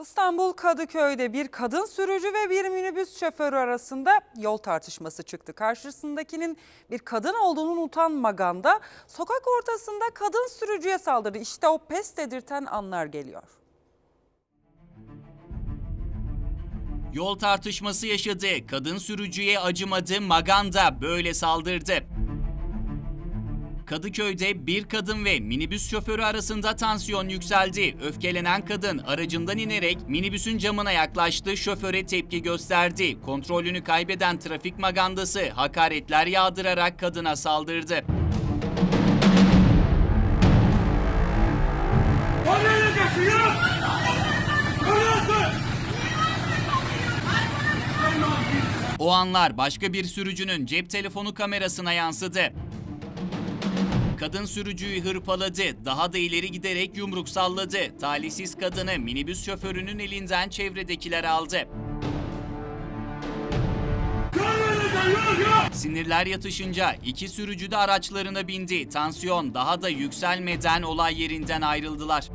İstanbul Kadıköy'de bir kadın sürücü ve bir minibüs şoförü arasında yol tartışması çıktı. Karşısındakinin bir kadın olduğunu unutan Maganda sokak ortasında kadın sürücüye saldırdı. İşte o pes dedirten anlar geliyor. Yol tartışması yaşadı. Kadın sürücüye acımadı, Maganda böyle saldırdı. Kadıköy'de bir kadın ve minibüs şoförü arasında tansiyon yükseldi. Öfkelenen kadın aracından inerek minibüsün camına yaklaştı, şoföre tepki gösterdi. Kontrolünü kaybeden trafik magandası hakaretler yağdırarak kadına saldırdı. O anlar başka bir sürücünün cep telefonu kamerasına yansıdı. Kadın sürücüyü hırpaladı, daha da ileri giderek yumruk salladı. Talihsiz kadını minibüs şoförünün elinden çevredekiler aldı. Sinirler yatışınca iki sürücü de araçlarına bindi. Tansiyon daha da yükselmeden olay yerinden ayrıldılar.